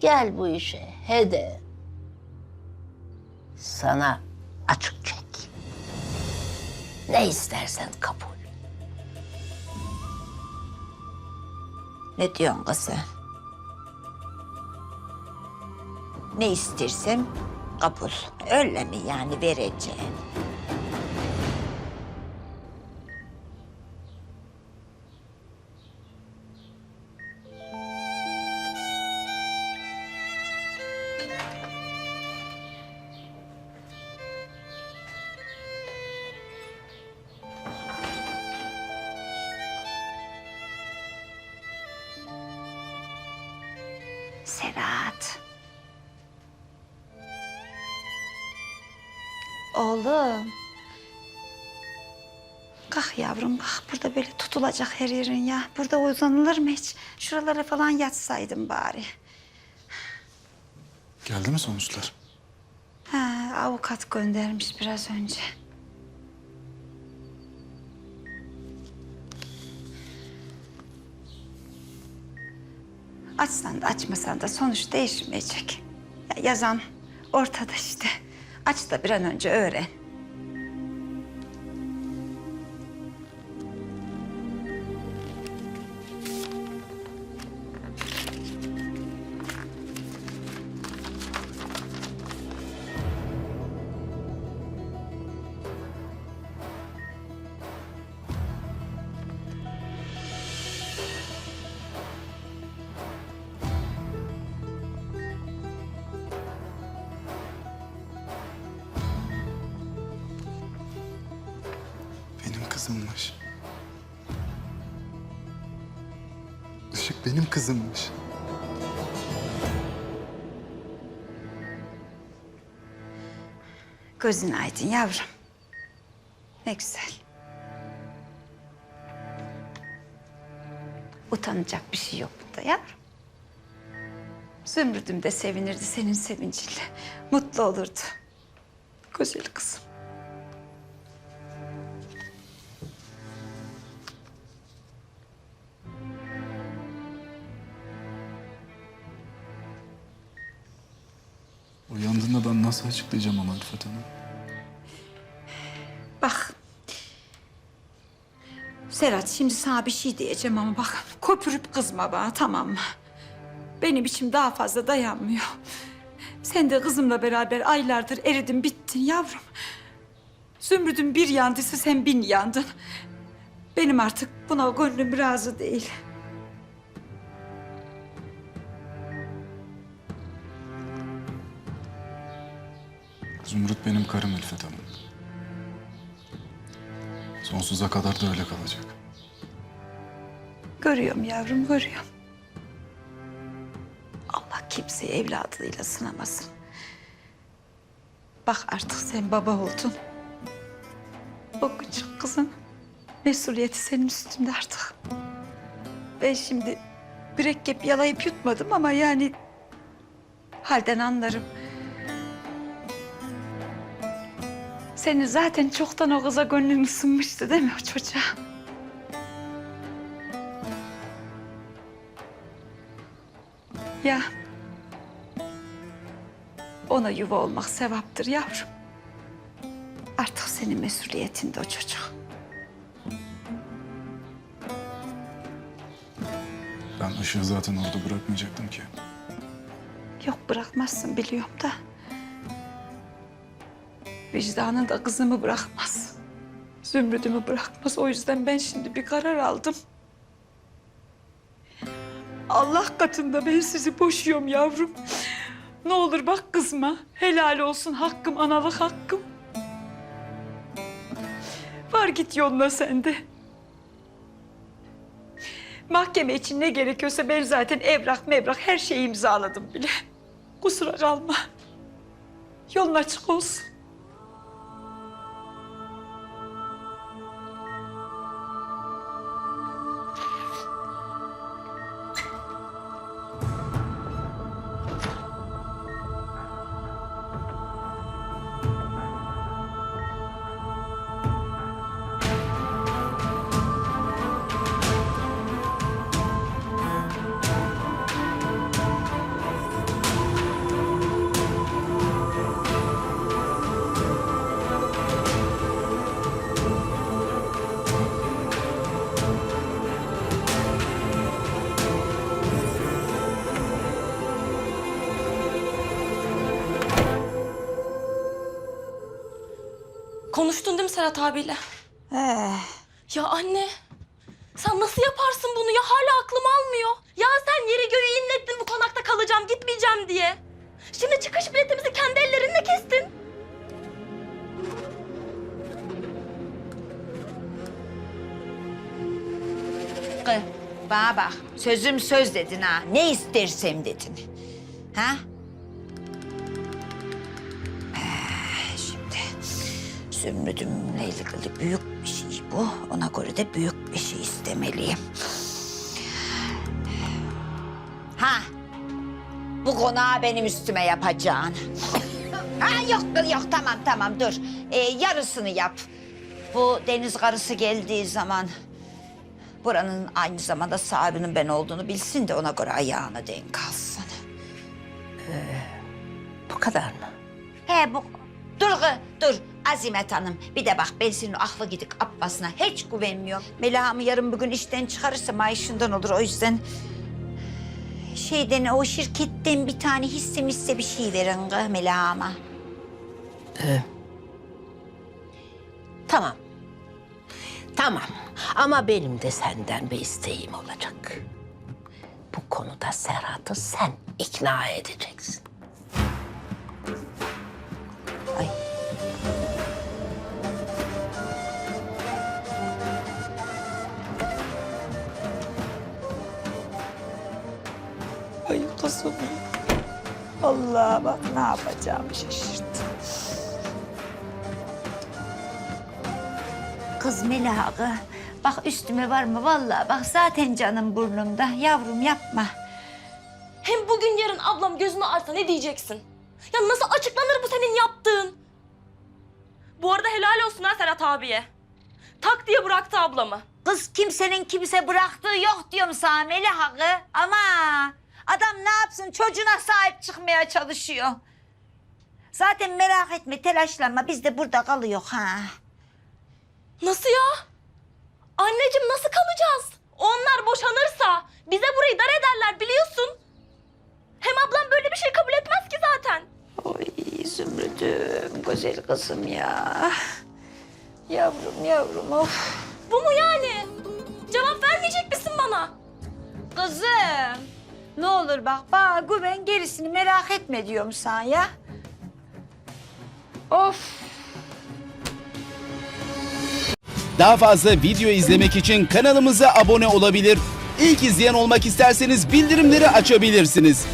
Gel bu işe he de. Sana açık çek. Ne istersen kabul. Ne diyorsun kız sen? Ne istersem kabul. Öyle mi yani vereceğim? Serhat. Oğlum. Kalk yavrum kalk. Burada böyle tutulacak her yerin ya. Burada uzanılır mı hiç? Şuralara falan yatsaydım bari. Geldi mi sonuçlar? Ha, avukat göndermiş biraz önce. Açsan da açmasan da sonuç değişmeyecek. Ya yazan ortada işte. Aç da bir an önce öğren. Kızımmış. Işık benim kızımmış. Gözün aydın yavrum. Ne güzel. Utanacak bir şey yok bunda yavrum. Zümrüdüm de sevinirdi senin sevincinle. Mutlu olurdu. Güzel kızım. Nasıl açıklayacağım ama Rıfat Hanım? Bak. Serhat şimdi sana bir şey diyeceğim ama bak köpürüp kızma bana tamam mı? Benim içim daha fazla dayanmıyor. Sen de kızımla beraber aylardır eridin bittin yavrum. Zümrüt'ün bir yandıysa sen bin yandın. Benim artık buna gönlüm razı değil. Zümrüt benim karım Elfet Hanım. Sonsuza kadar da öyle kalacak. Görüyorum yavrum, görüyorum. Allah kimseyi evladıyla sınamasın. Bak artık sen baba oldun. O küçük kızın mesuliyeti senin üstünde artık. Ben şimdi mürekkep yalayıp yutmadım ama yani halden anlarım. Senin zaten çoktan o kıza gönlün ısınmıştı değil mi o çocuğa? Ya ona yuva olmak sevaptır yavrum. Artık senin mesuliyetinde o çocuk. Ben ışığı zaten orada bırakmayacaktım ki. Yok bırakmazsın biliyorum da. Vicdanın da kızımı bırakmaz. Zümrüdümü bırakmaz. O yüzden ben şimdi bir karar aldım. Allah katında ben sizi boşuyorum yavrum. Ne olur bak kızma. Helal olsun hakkım, analık hakkım. Var git yoluna sen de. Mahkeme için ne gerekiyorsa ben zaten evrak mevrak her şeyi imzaladım bile. Kusura kalma. Yolun açık olsun. Konuştun değil mi Serhat abiyle? Eh, Ya anne. Sen nasıl yaparsın bunu ya? Hala aklım almıyor. Ya sen yeri göğü inlettin bu konakta kalacağım, gitmeyeceğim diye. Şimdi çıkış biletimizi kendi ellerinle kestin. kız, bana bak. Sözüm söz dedin ha. Ne istersem dedin. Ha? Zümrüdümle ilgili büyük bir şey bu. Ona göre de büyük bir şey istemeliyim. Ha? Bu konağı benim üstüme yapacaksın. ha yok yok tamam tamam dur. Ee, yarısını yap. Bu deniz karısı geldiği zaman buranın aynı zamanda sahibinin ben olduğunu bilsin de ona göre ayağına denk alsın. Bu kadar mı? He bu dur kız, dur Azimet Hanım. Bir de bak ben senin aklı gidik Abbas'ına hiç güvenmiyorum. Melaha'mı yarın bugün işten çıkarırsa maaşından olur o yüzden... Şeyden o şirketten bir tane hisse misse bir şey verin kız Melaha'ma. Tamam. Tamam. Ama benim de senden bir isteğim olacak. Bu konuda Serhat'ı sen ikna edeceksin. Kızım. Allah bak ne yapacağımı şaşırdım. Kız Melaha, bak üstüme var mı vallahi bak zaten canım burnumda. Yavrum yapma. Hem bugün yarın ablam gözünü arsa ne diyeceksin? Ya nasıl açıklanır bu senin yaptığın? Bu arada helal olsun ha Serhat abiye. Tak diye bıraktı ablamı. Kız kimsenin kimse bıraktığı yok diyorum sana Melaha. Ama adam ne yapsın çocuğuna sahip çıkmaya çalışıyor. Zaten merak etme telaşlanma biz de burada kalıyor ha. Nasıl ya? Anneciğim nasıl kalacağız? Onlar boşanırsa bize burayı dar ederler biliyorsun. Hem ablam böyle bir şey kabul etmez ki zaten. Oy Zümrüt'üm güzel kızım ya. Yavrum yavrum of. Bu mu yani? Cevap vermeyecek misin bana? Kızım ne olur bak bana güven gerisini merak etme diyorum sana ya. Of. Daha fazla video izlemek için kanalımıza abone olabilir. İlk izleyen olmak isterseniz bildirimleri açabilirsiniz.